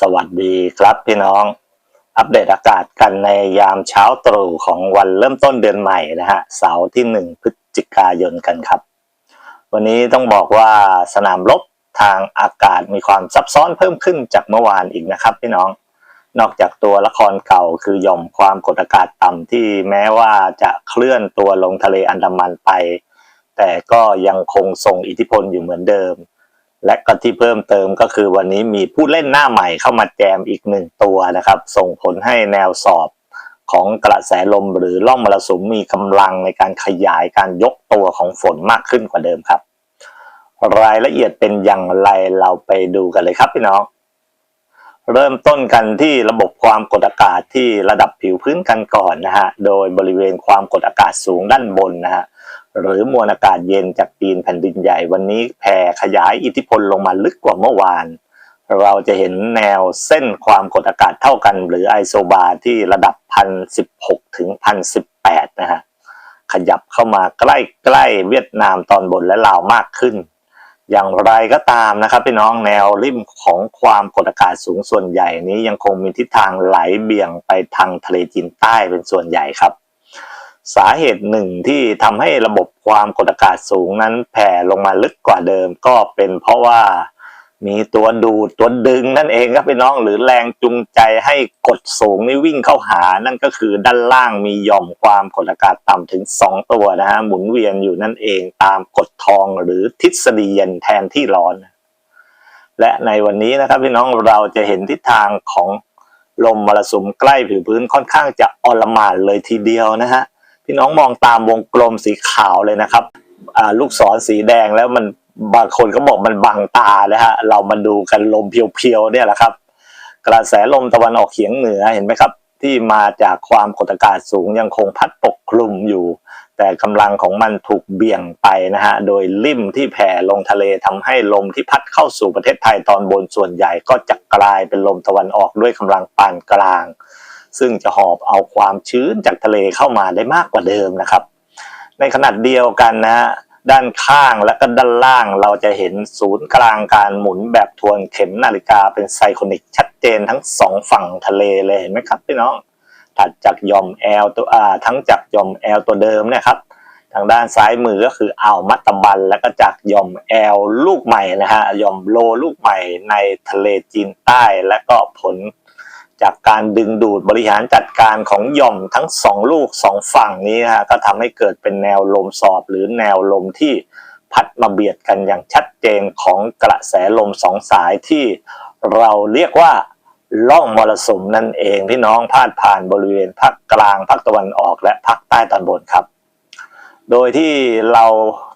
สวัสดีครับพี่น้อง อัปเดตอากาศกันในยามเช้าตรู่ของวันเริ่มต้นเดือนใหม่นะฮะเสาร์ที่ 1 พฤศจิกายนกันครับ วันนี้ต้องบอกว่าสนามรบทางอากาศมีความซับซ้อนเพิ่มขึ้นจากเมื่อวานอีกนะครับพี่น้อง นอกจากตัวละครเก่าคือหย่อมความกดอากาศต่ำที่แม้ว่าจะเคลื่อนตัวลงทะเลอันดามันไป แต่ก็ยังคงทรงอิทธิพลอยู่เหมือนเดิม และก็ที่เพิ่มเติมก็คือวันนี้มีผู้เล่นหน้าใหม่เข้ามาแจมอีกหนึ่งตัวนะครับ ส่งผลให้แนวสอบของกระแสลมหรือล่องมรสุมมีกำลังในการขยายการยกตัวของฝนมากขึ้นกว่าเดิมครับ รายละเอียดเป็นอย่างไรเราไปดูกันเลยครับพี่น้อง เริ่มต้นกันที่ระบบความกดอากาศที่ระดับผิวพื้นกันก่อนนะฮะ โดยบริเวณความกดอากาศสูงด้านบนนะฮะ หรือมวลอากาศเย็นจากตีนแผ่นดินใหญ่วันนี้แผ่ขยายอิทธิพลลงมาลึกกว่าเมื่อวาน เราจะเห็นแนวเส้นความกดอากาศเท่ากัน หรือไอโซบาร์ที่ระดับพันสิบหกถึงพันสิบแปดนะฮะ ขยับเข้ามาใกล้ๆเวียดนามตอนบนและลาวมากขึ้น อย่างไรก็ตามนะครับพี่น้องแนวริมของความกดอากาศสูงส่วนใหญ่นี้ยังคงมีทิศทางไหลเบี่ยงไปทางทะเลจีนใต้เป็นส่วนใหญ่ครับ สาเหตุหนึ่งที่ทำให้ระบบความกดอากาศสูงนั้นแผ่ลงมาลึกกว่าเดิมก็เป็นเพราะว่า มีตัวดูดตัวดึงนั่นเองครับพี่น้องหรือแรงจูงใจให้กดสูงนี่วิ่งเข้าหา นั่นก็คือด้านล่างมีหย่อมความกดอากาศต่ำถึง 2 ตัวนะฮะหมุนเวียนอยู่นั่นเองตามกฎทองหรือทฤษฎีเย็นแทนที่ร้อน และในวันนี้นะครับพี่น้องเราจะเห็นทิศทางของลมมรสุมใกล้ผิวพื้นค่อนข้างจะอลหม่านเลยทีเดียวนะฮะพี่น้องมองตามวงกลมสีขาวเลยนะครับลูกศรสีแดงแล้วมัน บางคนก็บอกมันบังตานะฮะเรามาดูกันลมเพียวๆเนี่ยแหละครับ กระแสลมตะวันออกเฉียงเหนือเห็นไหมครับ ที่มาจากความกดอากาศสูงยังคงพัดปกคลุมอยู่ แต่กำลังของมันถูกเบี่ยงไปนะฮะโดยลิ่มที่แผ่ลงทะเลทำให้ลมที่พัดเข้าสู่ประเทศไทยตอนบนส่วนใหญ่ก็จะกลายเป็นลมตะวันออกด้วยกำลังปานกลาง ซึ่งจะหอบเอาความชื้นจากทะเลเข้ามาได้มากกว่าเดิมนะครับ ในขนาดเดียวกันนะฮะ ด้านข้างและก็ด้านล่างเราจะเห็นศูนย์กลางการหมุนแบบทวนเข็มนาฬิกาเป็นไซโคนิกชัดเจนทั้งสองฝั่งทะเลเลยเห็นไหมครับพี่น้อง ถัดจากยอมแอลตัวอ่าทั้งจากยอมแอลตัวเดิมนี่ยครับ ทางด้านซ้ายมือก็คืออ่าวมัตตบัน แล้วก็จากยอมแอลลูกใหม่นะฮะยอมโลลูกใหม่ในทะเลจีนใต้และก็ผล จากการดึงดูดบริหารจัดการของหย่อมทั้งสองลูกสองฝั่งนี้นะฮะก็ทำให้เกิดเป็นแนวลมสอบหรือแนวลมที่พัดมาเบียดกันอย่างชัดเจนของกระแสลมสองสายที่เราเรียกว่าล่องมรสุมนั่นเองพี่น้องพาดผ่านบริเวณภาคกลางภาคตะวันออกและภาคใต้ตอนบนครับ โดยที่เรา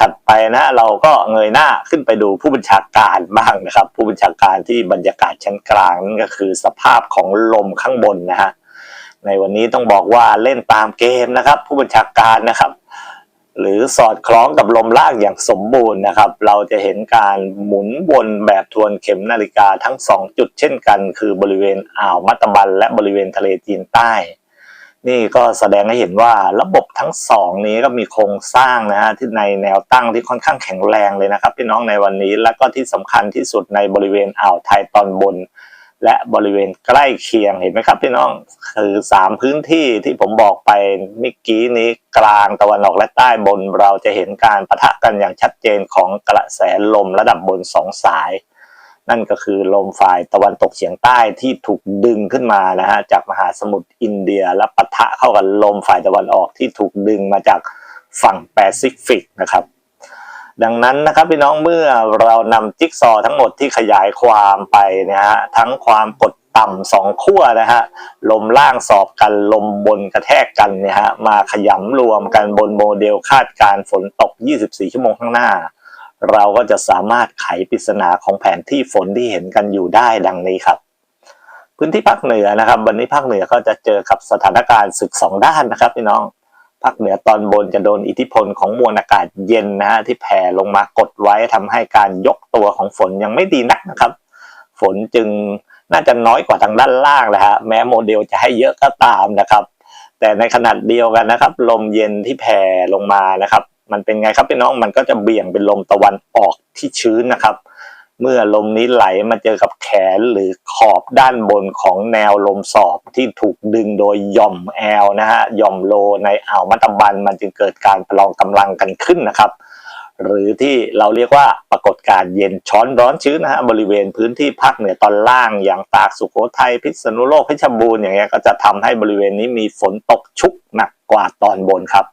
ถัดไปนะเราก็เงยหน้าขึ้นไปดูผู้บัญชาการบ้างนะครับ ผู้บัญชาการที่บรรยากาศชั้นกลางนั่นก็คือสภาพของลมข้างบนนะฮะในวันนี้ต้องบอกว่าเล่นตามเกมนะครับ ผู้บัญชาการนะครับ หรือสอดคล้องกับลมล่างอย่างสมบูรณ์นะครับ เราจะเห็นการหมุนวนแบบทวนเข็มนาฬิกาทั้ง 2 จุดเช่นกัน คือบริเวณอ่าวมัตตบัน และบริเวณทะเลจีนใต้ นี่ก็แสดงให้เห็นว่าระบบทั้งสองนี้ก็มีโครงสร้างนะฮะที่ในแนวตั้งที่ค่อนข้างแข็งแรงเลยนะครับพี่น้องในวันนี้ และก็ที่สำคัญที่สุดในบริเวณอ่าวไทยตอนบน และบริเวณใกล้เคียงเห็นไหมครับพี่น้องคือสามพื้นที่ที่ผมบอกไปเมื่อกี้นี้กลางตะวันออกและใต้บนเราจะเห็นการปะทะกันอย่างชัดเจนของกระแสลมระดับบนสองสาย นั่นก็คือลมฝ่ายตะวันตกเฉียงใต้ที่ถูกดึงขึ้นมานะฮะจากมหาสมุทรอินเดียและปะทะเข้ากับลมฝ่ายตะวันออกที่ถูกดึงมาจากฝั่งแปซิฟิกนะครับดังนั้นนะครับพี่น้องเมื่อเรานำจิ๊กซอทั้งหมดที่ขยายความไปนะฮะทั้งความกดต่ำสองขั้วนะฮะลมล่างสอบกันลมบนกระแทกกันเนี่ยฮะมาขยำรวมกันบนโมเดลคาดการฝนตก 24 ชั่วโมงข้างหน้า เราก็จะสามารถไขปริศนาของแผนที่ฝนที่เห็นกันอยู่ได้ดังนี้ครับ พื้นที่ภาคเหนือนะครับ วันนี้ภาคเหนือก็จะเจอกับสถานการณ์ศึกสองด้านนะครับพี่น้องภาคเหนือตอนบนจะโดนอิทธิพลของมวลอากาศเย็นนะฮะที่แผ่ลงมากดไว้ทำให้การยกตัวของฝนยังไม่ดีนักนะครับ ฝนจึงน่าจะน้อยกว่าทางด้านล่างแหละฮะแม้โมเดลจะให้เยอะก็ตามนะครับ แต่ในขนาดเดียวกันนะครับ ลมเย็นที่แผ่ลงมานะครับ มันเป็นไงครับพี่น้องมันก็จะเบี่ยงเป็นลมตะวันออกที่ชื้นนะครับ เมื่อลมนี้ไหลมาเจอกับแขนหรือขอบด้านบนของแนวลมสอบที่ถูกดึงโดยหย่อมแอลนะฮะย่อมโลในอ่าวมัตตบัน มันจึงเกิดการประลองกำลังกันขึ้นนะครับ หรือที่เราเรียกว่าปรากฏการณ์เย็นช้อนร้อนชื้นนะฮะบริเวณพื้นที่ภาคเหนือตอนล่างอย่างตากสุโขทัยพิษณุโลกเพชรบูรณ์อย่างเงี้ยก็จะทำให้บริเวณนี้มีฝนตกชุกหนักกว่าตอนบนครับ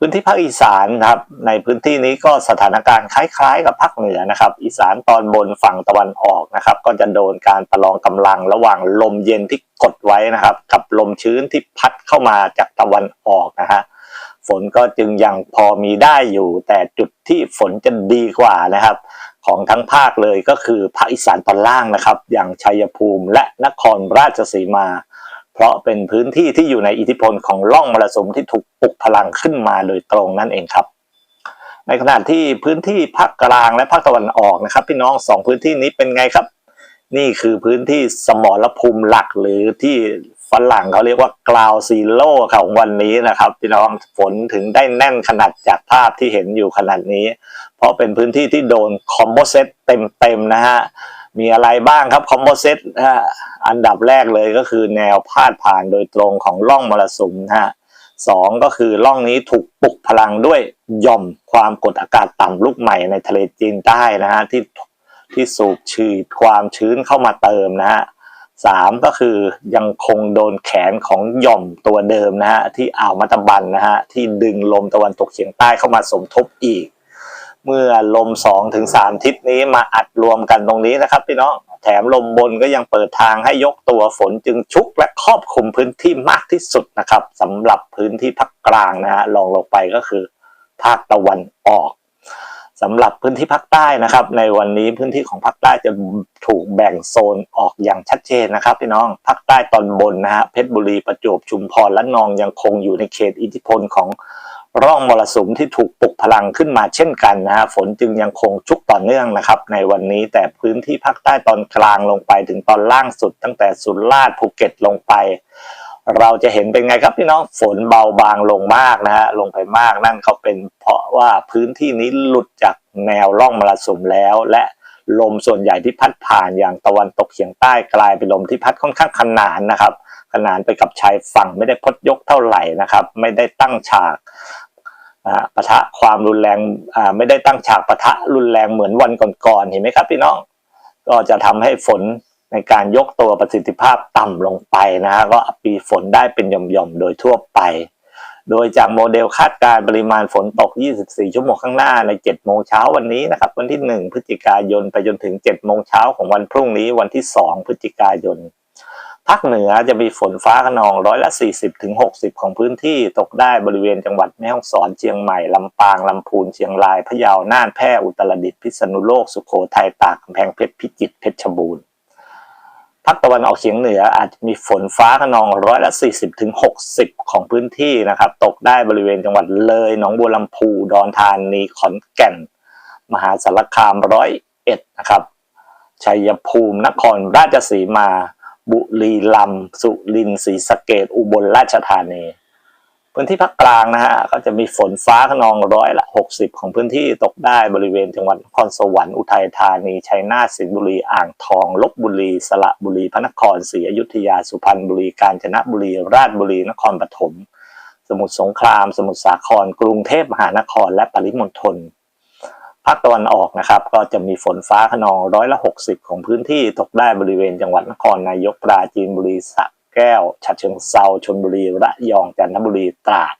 พื้นที่ภาคอีสานครับในพื้นที่นี้ก็สถานการณ์คล้ายๆ กับภาคเหนือนะครับ อีสานตอนบนฝั่งตะวันออกนะครับ ก็จะโดนการประลองกำลังระหว่างลมเย็นที่กดไว้นะครับ กับลมชื้นที่พัดเข้ามาจากตะวันออกนะฮะฝนก็จึงยังพอมีได้อยู่ แต่จุดที่ฝนจะดีกว่านะครับ ของทั้งภาคเลยก็คือภาคอีสานตอนล่างนะครับ อย่างชัยภูมิและนครราชสีมา เพราะเป็นพื้นที่ที่อยู่ในอิทธิพลของล่องมรสุมที่ถูกปลุกพลังขึ้นมาโดยตรงนั่นเองครับ ในขณะที่พื้นที่ภาคกลางและภาคตะวันออกนะครับ พี่น้องสองพื้นที่นี้เป็นไงครับ นี่คือพื้นที่สมรภูมิหลักหรือที่ฝรั่งเขาเรียกว่ากราวซีโร่ของวันนี้นะครับพี่น้องฝนถึงได้แน่นขนาดจากภาพที่เห็นอยู่ขนาดนี้ เพราะเป็นพื้นที่ที่โดนคอมโบเซตเต็มๆนะฮะ มีอะไรบ้างครับคอมโบเซตนะฮะอันดับแรกเลยก็คือแนวพาดผ่านโดยตรงของร่องมรสุมนะฮะสองก็คือร่องนี้ถูกปลุกพลังด้วยย่อมความกดอากาศต่ำลูกใหม่ในทะเลจีนใต้นะฮะที่ที่สูบฉีดความชื้นเข้ามาเติมนะฮะสามก็คือยังคงโดนแขนของหย่อมตัวเดิมนะฮะที่อ่าวมัตตบันนะฮะที่ดึงลมตะวันตกเฉียงใต้เข้ามาสมทบอีก เมื่อลมสองถึงสามทิศนี้มาอัดรวมกันตรงนี้นะครับพี่น้องแถมลมบนก็ยังเปิดทางให้ยกตัวฝนจึงชุกและครอบคลุมพื้นที่มากที่สุดนะครับสำหรับพื้นที่ภาคกลางนะฮะลองลงไปก็คือภาคตะวันออกสำหรับพื้นที่ภาคใต้นะครับ ในวันนี้พื้นที่ของภาคใต้จะถูกแบ่งโซนออกอย่างชัดเจนนะครับพี่น้องภาคใต้ตอนบนนะฮะเพชรบุรีประจวบชุมพรและนองยังคงอยู่ในเขตอิทธิพลของ ร่องมรสุมที่ถูกปลุกพลังขึ้นมาเช่นกันนะฮะฝนจึงยังคงชุกต่อเนื่องนะครับ ในวันนี้แต่พื้นที่ภาคใต้ตอนกลางลงไปถึงตอนล่างสุด ตั้งแต่สุราษฎร์ภูเก็ตลงไป เราจะเห็นเป็นไงครับพี่น้องฝนเบาบางลงมากนะฮะลงไปมากนั่นเขาเป็นเพราะว่าพื้นที่นี้หลุดจากแนวร่องมรสุมแล้ว และลมส่วนใหญ่ที่พัดผ่านอย่างตะวันตกเฉียงใต้กลายเป็นลมที่พัดค่อนข้างขนานนะครับ ขนานไปกับชายฝั่งไม่ได้พดยกเท่าไหร่นะครับ ไม่ได้ตั้งฉาก ปะทะความรุนแรงไม่ได้ตั้งฉากปะทะรุนแรงเหมือนวันก่อนๆเห็นไหมครับพี่น้อง ก็จะทำให้ฝนในการยกตัวประสิทธิภาพต่ำลงไปนะฮะก็ปีฝนได้เป็นหย่อมๆโดยทั่วไป โดยจากโมเดลคาดการณ์ปริมาณฝนตก 24 ชั่วโมงข้างหน้าใน 7 โมงเช้าวันนี้นะครับ วันที่ 1 พฤศจิกายนไปจนถึง 7 โมงเช้าของวันพรุ่งนี้วันที่ 2 พฤศจิกายน ภาคเหนือจะมีฝนฟ้าขนองร้อยละ 40ถึง60ของพื้นที่ตกได้บริเวณจังหวัดแม่ฮ่องสอนเชียงใหม่ ลำปาง ลำพูนเชียงราย พะเยา น่านแพร่อุตรดิตถ์พิษณุโลก สุโขทัยตากกำแพงเพชรพิจิตรเพชรบูรณ์ภาคตะวันออกเฉียงเหนืออาจจะมีฝนฟ้าขนองร้อยละ 40ถึง60ของพื้นที่นะครับ ตกได้บริเวณจังหวัดเลยหนองบัวลำพูดอนธานีขอนแก่น มหาสารคามร้อยเอ็ดนะครับชัยภูมินครราชสีมา บุรีรัมย์สุรินทร์ศรีสะเกดอุบลราชธานี พื้นที่ภาคกลางนะฮะก็จะมีฝนฟ้าขนองร้อยละ 60 ของพื้นที่ตกได้บริเวณจังหวัดนครสวรรค์อุทัยธานีชัยนาทสิงห์บุรีอ่างทองลบบุรี สระบุรีพระนครศรีอยุธยาสุพรรณบุรีกาญจนบุรีราชบุรีนครปฐมสมุทรสงคราม สมุทรสาคร กรุงเทพมหานครและปริมณฑล ภาคตะวันออกนะครับ ก็จะมีฝนฟ้าขนองร้อยละ 60 ของพื้นที่ตกได้บริเวณจังหวัดนครนายกปราจีนบุรีสระแก้วฉะเชิงเซาชลบุรีระยองจันทบุรีตราด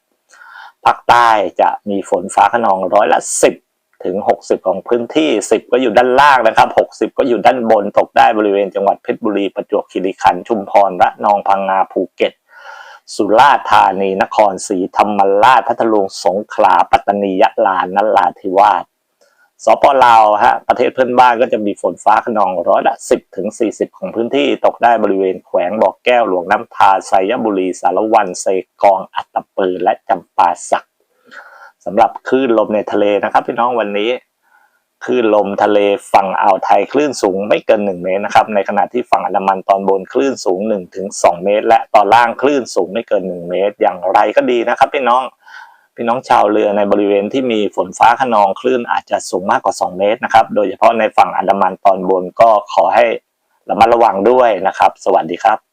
ภาคใต้จะมีฝนฟ้าขนองร้อยละ 10 ถึง 60 ของพื้นที่ 10 ก็อยู่ด้านล่างนะครับ 60 ก็อยู่ด้านบนตกได้บริเวณจังหวัดเพชรบุรีประจวบคีรีขันธ์ชุมพรระนองพังงาภูเก็ต สุราษฎร์ธานีนครศรีธรรมราชพัทลุงสงขลาปัตตานียะลานราธิวาส สปลาวฮะประเทศเพื่อนบ้านก็จะมีฝนฟ้าขนองร้อยละ 10ถึง40 ของพื้นที่ตกได้บริเวณแขวงบ่อแก้วหลวงน้ำทาไซยบุรี สารวันเซกอง อัตตปือ และจำปาสักสำหรับคลื่นลมในทะเลนะครับพี่น้องวันนี้คลื่นลมทะเลฝั่งอ่าวไทยคลื่นสูงไม่เกิน 1 เมตรนะครับในขณะที่ฝั่งอันดามันตอนบนคลื่นสูง1ถึง2เมตร และตอนล่างคลื่นสูงไม่เกิน 1 เมตร อย่างไรก็ดีนะครับพี่น้อง พี่น้องชาวเรือในบริเวณที่มีฝนฟ้าขนองคลื่นอาจจะสูงมากกว่า 2 เมตรนะครับ โดยเฉพาะในฝั่งอันดามันตอนบนก็ขอให้ระมัดระวังด้วยนะครับ สวัสดีครับ